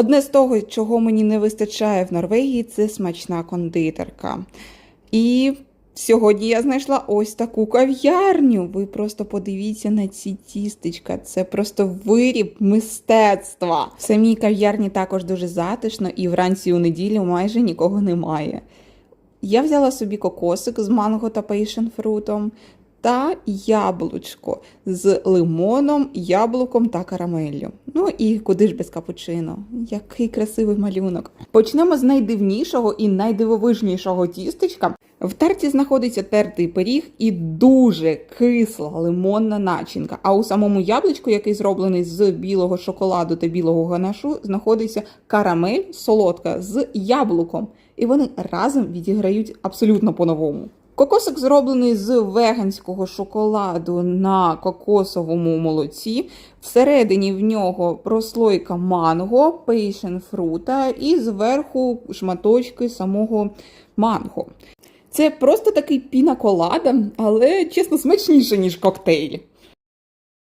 Одне з того, чого мені не вистачає в Норвегії, це смачна кондитерка. І сьогодні я знайшла ось таку кав'ярню. Ви просто подивіться на ці тістечка. Це просто виріб мистецтва. В самій кав'ярні також дуже затишно, і вранці у неділю майже нікого немає. Я взяла собі кокосик з манго та пейшенфрутом та яблучко з лимоном, яблуком та карамеллю. Ну і куди ж без капучино? Який красивий малюнок. Почнемо з найдивнішого і найдивовижнішого тістечка. В тарті знаходиться тертий пиріг і дуже кисла лимонна начинка. А у самому яблучку, який зроблений з білого шоколаду та білого ганашу, знаходиться карамель солодка з яблуком. І вони разом відіграють абсолютно по-новому. Кокосик зроблений з веганського шоколаду на кокосовому молоці. Всередині в нього прослойка манго, пейшенфрута і зверху шматочки самого манго. Це просто такий пінаколада, але чесно смачніше, ніж коктейль.